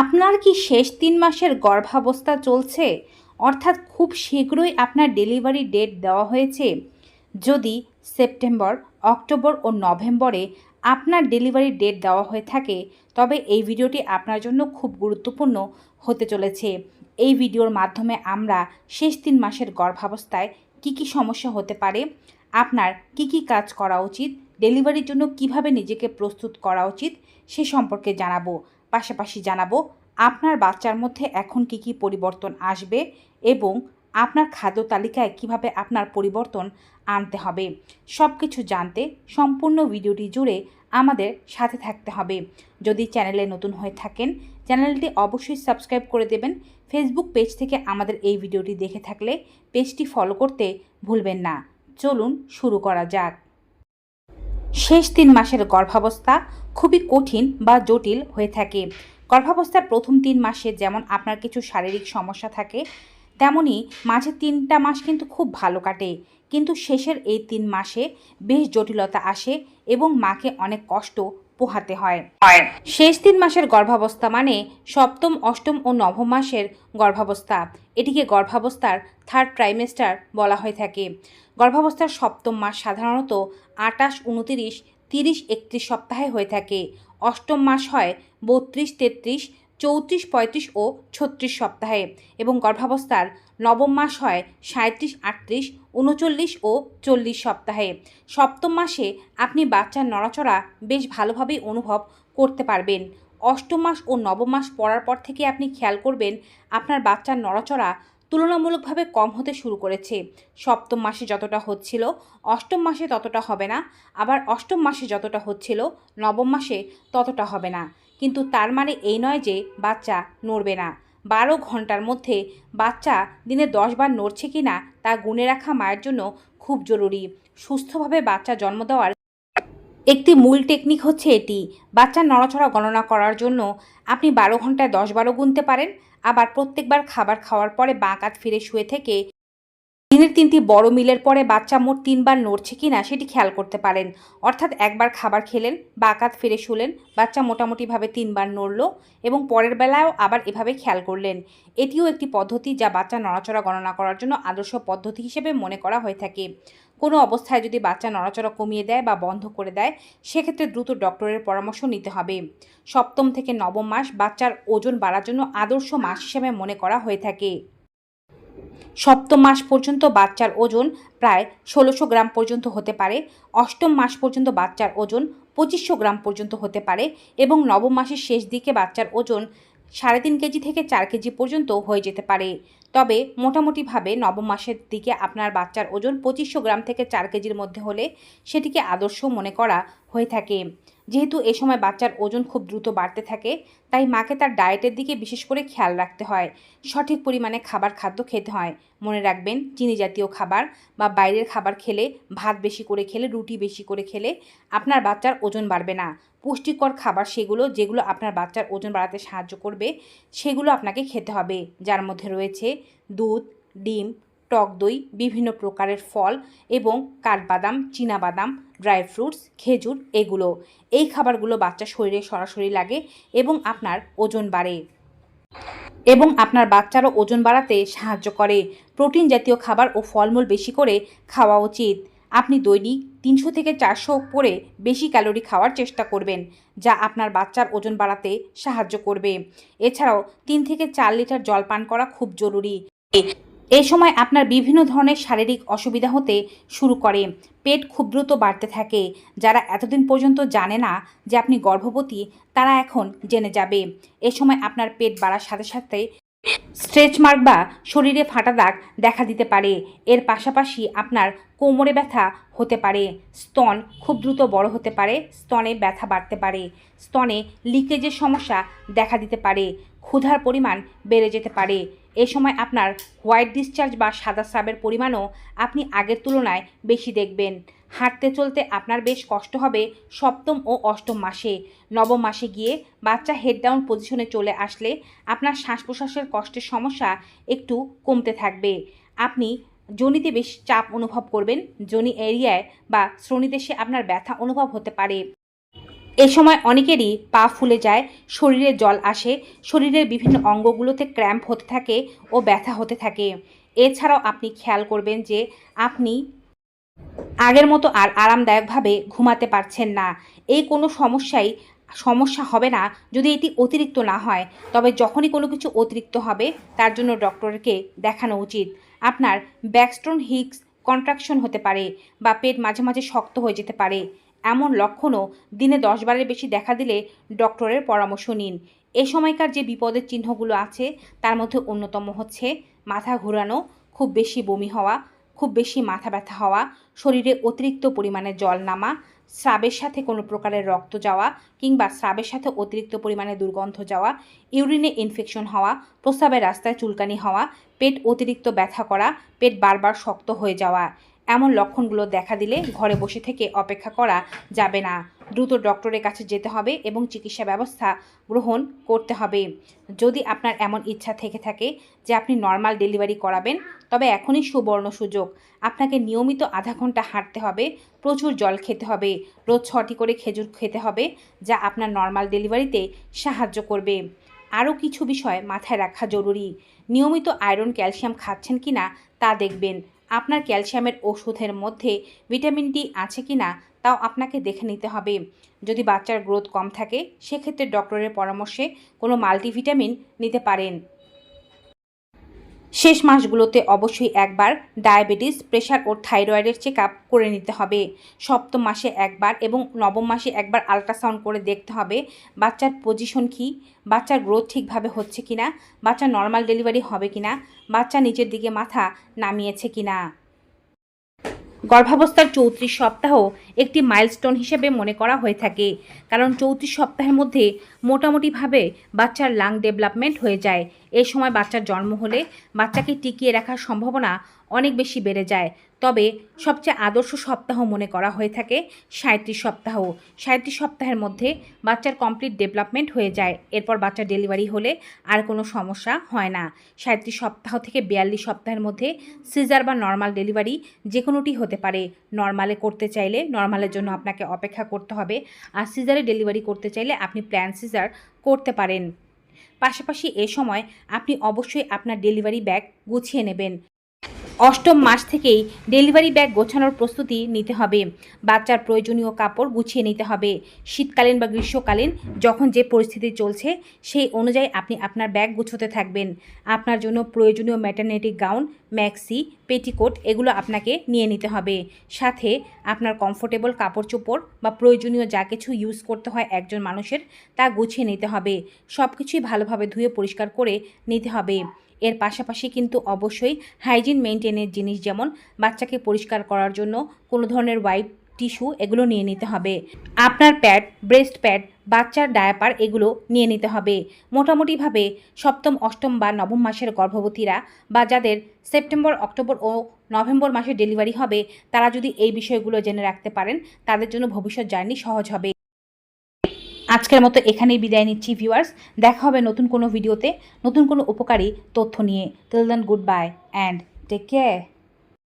আপনার কি শেষ তিন মাসের গর্ভাবস্থা চলছে? অর্থাৎ খুব শীঘ্রই আপনার ডেলিভারি ডেট দেওয়া হয়েছে। যদি সেপ্টেম্বর, অক্টোবর ও নভেম্বরে আপনার ডেলিভারি ডেট দেওয়া হয়ে থাকে, তবে এই ভিডিওটি আপনার জন্য খুব গুরুত্বপূর্ণ হতে চলেছে। এই ভিডিওর মাধ্যমে আমরা শেষ তিন মাসের গর্ভাবস্থায় কি কি সমস্যা হতে পারে, আপনার কি কি কাজ করা উচিত, ডেলিভারির জন্য কীভাবে নিজেকে প্রস্তুত করা উচিত, সে সম্পর্কে জানাব। পাশাপাশি জানাব, আপনার বাচ্চার মধ্যে এখন কি কি পরিবর্তন আসবে এবং আপনার খাদ্য তালিকায় কীভাবে আপনার পরিবর্তন আনতে হবে সব কিছু জানতে সম্পূর্ণ ভিডিওটি জুড়ে আমাদের সাথে থাকতে হবে। যদি চ্যানেলে নতুন হয়ে থাকেন, চ্যানেলটি অবশ্যই সাবস্ক্রাইব করে দেবেন। ফেসবুক পেজ থেকে আমাদের এই ভিডিওটি দেখে থাকলে পেজটি ফলো করতে ভুলবেন না। চলুন শুরু করা যাক। শেষ তিন মাসের গর্ভাবস্থা খুবই কঠিন বা জটিল হয়ে থাকে। গর্ভাবস্থার প্রথম তিন মাসে যেমন আপনার কিছু শারীরিক সমস্যা থাকে, তেমনই মাঝে তিনটা মাস কিন্তু খুব ভালো কাটে। কিন্তু শেষের এই তিন মাসে বেশ জটিলতা আসে এবং মাকে অনেক কষ্ট পোহাতে হয়। শেষ তিন মাসের গর্ভাবস্থা মানে সপ্তম অষ্টম ও নবম মাসের গর্ভাবস্থা। এটিকে গর্ভাবস্থার থার্ড ট্রাইমেস্টার বলা হয়ে থাকে। গর্ভাবস্থার সপ্তম মাস সাধারণত আটাশ উনতিরিশ তিরিশ একত্রিশ সপ্তাহে হয়ে থাকে। অষ্টম মাস হয় বত্রিশ তেত্রিশ চৌত্রিশ পঁয়ত্রিশ ও ছত্রিশ সপ্তাহে এবং গর্ভাবস্থার নবম মাস হয় সাঁত্রিশ আটত্রিশ উনচল্লিশ ও চল্লিশ সপ্তাহে। সপ্তম মাসে আপনি বাচ্চার নড়াচড়া বেশ ভালোভাবেই অনুভব করতে পারবেন। অষ্টম মাস ও নবম মাস পড়ার পর থেকে আপনি খেয়াল করবেন আপনার বাচ্চার নড়াচড়া তুলনামূলকভাবে কম হতে শুরু করেছে। সপ্তম মাসে যতটা হচ্ছিল অষ্টম মাসে ততটা হবে না, আবার অষ্টম মাসে যতটা হচ্ছিল নবম মাসে ততটা হবে না। কিন্তু তার মানে এই নয় যে বাচ্চা নড়বে না। বারো ঘণ্টার মধ্যে বাচ্চা দিনে দশ বার নড়ছে কি না তা গুনে রাখা মায়ের জন্য খুব জরুরি। সুস্থভাবে বাচ্চা জন্ম দেওয়ার একটি মূল টেকনিক হচ্ছে এটি। বাচ্চার নড়াচড়া গণনা করার জন্য আপনি বারো ঘন্টায় দশ বারো গুনতে পারেন, আবার প্রত্যেকবার খাবার খাওয়ার পরে বাঁ কাত ফিরে শুয়ে থেকে দিনের তিনটি বড় মিলের পরে বাচ্চা মোট তিনবার নড়ছে কি না সেটি খেয়াল করতে পারেন। অর্থাৎ একবার খাবার খেলেন, বা বাকাত ফিরে শুলেন, বাচ্চা মোটামুটিভাবে তিনবার নড়ল এবং পরের বেলায়ও আবার এভাবে খেয়াল করলেন। এটিও একটি পদ্ধতি যা বাচ্চা নড়াচড়া গণনা করার জন্য আদর্শ পদ্ধতি হিসেবে মনে করা হয়ে থাকে। কোনো অবস্থায় যদি বাচ্চা নড়াচড়া কমিয়ে দেয় বা বন্ধ করে দেয়, সেক্ষেত্রে দ্রুত ডক্টরের পরামর্শ নিতে হবে। সপ্তম থেকে নবম মাস বাচ্চার ওজন বাড়ার জন্য আদর্শ মাস হিসেবে মনে করা হয়ে থাকে। সপ্তম মাস পর্যন্ত বাচ্চার ওজন প্রায় ষোলোশো গ্রাম পর্যন্ত হতে পারে, অষ্টম মাস পর্যন্ত বাচ্চার ওজন পঁচিশশো গ্রাম পর্যন্ত হতে পারে এবং নবম মাসের শেষ দিকে বাচ্চার ওজন সাড়ে তিন কেজি থেকে চার কেজি পর্যন্ত হয়ে যেতে পারে। তবে মোটামুটিভাবে নবম মাসের দিকে আপনার বাচ্চার ওজন পঁচিশশো গ্রাম থেকে চার কেজির মধ্যে হলে সেটিকে আদর্শ মনে করা হয়ে থাকে। যেহেতু এ সময় বাচ্চার ওজন খুব দ্রুত বাড়তে থাকে, তাই মাকে তার ডায়েটের দিকে বিশেষ করে খেয়াল রাখতে হয়। সঠিক পরিমাণে খাবার খাদ্য খেতে হয়। মনে রাখবেন, চিনি জাতীয় খাবার বা বাইরের খাবার খেলে, ভাত বেশি করে খেলে, রুটি বেশি করে খেলে আপনার বাচ্চার ওজন বাড়বে না। পুষ্টিকর খাবার সেগুলো, যেগুলো আপনার বাচ্চার ওজন বাড়াতে সাহায্য করবে, সেগুলো আপনাকে খেতে হবে। যার মধ্যে রয়েছে দুধ, ডিম টক দই, বিভিন্ন প্রকারের ফল এবং কাঠবাদাম বাদাম ড্রাই ফ্রুটস, খেজুর এগুলো। এই খাবারগুলো বাচ্চার শরীরে সরাসরি লাগে এবং আপনার ওজন বাড়ে। এবং আপনার বাচ্চারও ওজন বাড়াতে সাহায্য করে। প্রোটিন জাতীয় খাবার ও ফলমূল বেশি করে খাওয়া উচিত। আপনি দৈনিক তিনশো থেকে চারশো করে বেশি ক্যালোরি খাওয়ার চেষ্টা করবেন, যা আপনার বাচ্চার ওজন বাড়াতে সাহায্য করবে। এছাড়াও তিন থেকে চার লিটার জল পান করা খুব জরুরি। এই সময় আপনার বিভিন্ন ধরনের শারীরিক অসুবিধা হতে শুরু করে। পেট খুব দ্রুত বাড়তে থাকে। যারা এতদিন পর্যন্ত জানে না যে আপনি গর্ভবতী, তারা এখন জেনে যাবে। এ সময় আপনার পেট বাড়ার সাথে সাথে স্ট্রেচ মার্ক বা শরীরে ফাটা দাগ দেখা দিতে পারে। এর পাশাপাশি আপনার কোমরে ব্যথা হতে পারে। স্তন খুব দ্রুত বড় হতে পারে। স্তনে ব্যথা বাড়তে পারে। স্তনে লিকেজের সমস্যা দেখা দিতে পারে। ক্ষুধার পরিমাণ বেড়ে যেতে পারে। এ সময় আপনার হোয়াইট ডিসচার্জ বা সাদা স্রাবের পরিমাণও আপনি আগের তুলনায় বেশি দেখবেন। হাঁটতে চলতে আপনার বেশ কষ্ট হবে সপ্তম ও অষ্টম মাসে। নবম মাসে গিয়ে বাচ্চা হেড ডাউন পজিশনে চলে আসলে আপনার শ্বাস প্রশ্বাসের কষ্টের সমস্যা একটু কমতে থাকবে। আপনি জনিতে বেশ চাপ অনুভব করবেন, জনি এরিয়ায় বা শ্রোণীদেশে আপনার ব্যথা অনুভব হতে পারে। এ সময় অনেকেরই পা ফুলে যায়, শরীরে জল আসে, শরীরের বিভিন্ন অঙ্গগুলোতে ক্র্যাম্প হতে থাকে ও ব্যথা হতে থাকে। এছাড়াও আপনি খেয়াল করবেন যে আপনি আগের মতো আর আরামদায়কভাবে ঘুমাতে পারছেন না। এই কোনো সমস্যাই, সমস্যা হবে না যদি এটি অতিরিক্ত না হয়। তবে যখনই কোনো কিছু অতিরিক্ত হবে, তার জন্য ডক্টরকে দেখানো উচিত। আপনার ব্যাকস্টোন হিক্স কন্ট্রাকশন হতে পারে বা পেট মাঝে মাঝে শক্ত হয়ে যেতে পারে। এমন লক্ষণও দিনে দশবারের বেশি দেখা দিলে ডক্টরের পরামর্শ নিন। এ সময়কার যে বিপদের চিহ্নগুলো আছে, তার মধ্যে অন্যতম হচ্ছে মাথা ঘোরানো, খুব বেশি বমি হওয়া, খুব বেশি মাথা ব্যথা হওয়া, শরীরে অতিরিক্ত পরিমাণে জল নামা, স্রাবের সাথে কোনো প্রকারের রক্ত যাওয়া কিংবা স্রাবের সাথে অতিরিক্ত পরিমাণে দুর্গন্ধ যাওয়া, ইউরিনে ইনফেকশন হওয়া, প্রস্রাবের রাস্তায় চুলকানি হওয়া, পেট অতিরিক্ত ব্যথা করা, পেট বারবার শক্ত হয়ে যাওয়া এমন লক্ষণগুলো দেখা দিলে ঘরে বসে থেকে অপেক্ষা করা যাবে না। দ্রুত ডক্টরের কাছে যেতে হবে এবং চিকিৎসা ব্যবস্থা গ্রহণ করতে হবে। যদি আপনার এমন ইচ্ছা থেকে থাকে যে আপনি নর্মাল ডেলিভারি করাবেন, তবে এখনই সুবর্ণ সুযোগ। আপনাকে নিয়মিত আধা ঘণ্টা হাঁটতে হবে, প্রচুর জল খেতে হবে, রোজ ছটি করে খেজুর খেতে হবে, যা আপনার নর্মাল ডেলিভারিতে সাহায্য করবে। আরও কিছু বিষয় মাথায় রাখা জরুরি। নিয়মিত আয়রন, ক্যালসিয়াম খাচ্ছেন কি না তা দেখবেন। আপনার ক্যালসিয়ামের ওষুধের মধ্যে ভিটামিন ডি আছে কি না, তাও আপনাকে দেখে নিতে হবে। যদি বাচ্চার গ্রোথ কম থাকে, সেক্ষেত্রে ডক্টরের পরামর্শে কোনো মাল্টিভিটামিন নিতে পারেন। শেষ মাসগুলোতে অবশ্যই একবার ডায়াবেটিস, প্রেশার ও থাইরয়েডের চেক আপ করে নিতে হবে। সপ্তম মাসে একবার এবং নবম মাসে একবার আলট্রাসাউন্ড করে দেখতে হবে, বাচ্চার পজিশন কি, বাচ্চার গ্রোথ ঠিকভাবে হচ্ছে কিনা বাচ্চা নর্মাল ডেলিভারি হবে কিনা, বাচ্চা নিচের দিকে মাথা নামিয়েছে কিনা। গর্ভাবস্থার চৌত্রিশ সপ্তাহ একটি মাইলস্টোন হিসেবে মনে করা হয়ে থাকে। কারণ চৌত্রিশ সপ্তাহের মধ্যে মোটামুটিভাবে বাচ্চার লাং ডেভেলপমেন্ট হয়ে যায়। এ সময় বাচ্চার জন্ম হলে বাচ্চাকে টিকিয়ে রাখার সম্ভাবনা অনেক বেশি বেড়ে যায়। তবে সবচেয়ে আদর্শ সপ্তাহ মনে করা হয়ে থাকে সাঁত্রিশ সপ্তাহ। সাঁত্রিশ সপ্তাহের মধ্যে বাচ্চার কমপ্লিট ডেভেলপমেন্ট হয়ে যায়। এরপর বাচ্চার ডেলিভারি হলে আর কোনো সমস্যা হয় না। সাঁত্রিশ সপ্তাহ থেকে বিয়াল্লিশ সপ্তাহের মধ্যে সিজার বা নর্মাল ডেলিভারি যে কোনোটি হতে পারে। নর্মালে করতে চাইলে নর্মালের জন্য আপনাকে অপেক্ষা করতে হবে। আর সিজারে ডেলিভারি করতে চাইলে আপনি প্ল্যান সিজার করতে পারেন। পাশাপাশি এ সময় আপনি অবশ্যই আপনার ডেলিভারি ব্যাগ গুছিয়ে নেবেন। অষ্টম মাস থেকেই ডেলিভারি ব্যাগ গোছানোর প্রস্তুতি নিতে হবে। বাচ্চার প্রয়োজনীয় কাপড় গুছিয়ে নিতে হবে। শীতকালীন বা গ্রীষ্মকালীন যখন যে পরিস্থিতি চলছে, সেই অনুযায়ী আপনি আপনার ব্যাগ গুছোতে থাকবেন। আপনার জন্য প্রয়োজনীয় ম্যাটার্নিটি গাউন ম্যাক্সি পেটিকোট এগুলো আপনাকে নিয়ে নিতে হবে। সাথে আপনার কমফোর্টেবল কাপড় চোপড় বা প্রয়োজনীয় যা কিছু ইউজ করতে হয় একজন মানুষের, তা গুছিয়ে নিতে হবে। সব কিছুই ভালোভাবে ধুয়ে পরিষ্কার করে নিতে হবে। এর পাশাপাশি কিন্তু অবশ্যই হাইজিন মেনটেনের জিনিস যেমন বাচ্চাকে পরিষ্কার করার জন্য কোনো ধরনের ওয়াইপ টিস্যু এগুলো নিয়ে নিতে হবে। আপনার প্যাড, ব্রেস্ট প্যাড, বাচ্চার ডায়াপার এগুলো নিয়ে নিতে হবে। মোটামুটিভাবে সপ্তম, অষ্টম বা নবম মাসের গর্ভবতীরা বা যাদের সেপ্টেম্বর, অক্টোবর ও নভেম্বর মাসে ডেলিভারি হবে, তারা যদি এই বিষয়গুলো জেনে রাখতে পারেন, তাদের জন্য ভবিষ্যৎ জার্নি সহজ হবে। আজকের মতো এখানেই বিদায় নিচ্ছি ভিউয়ার্স দেখা হবে নতুন কোনো ভিডিওতে, নতুন কোনো উপকারী তথ্য নিয়ে। Till then goodbye and take care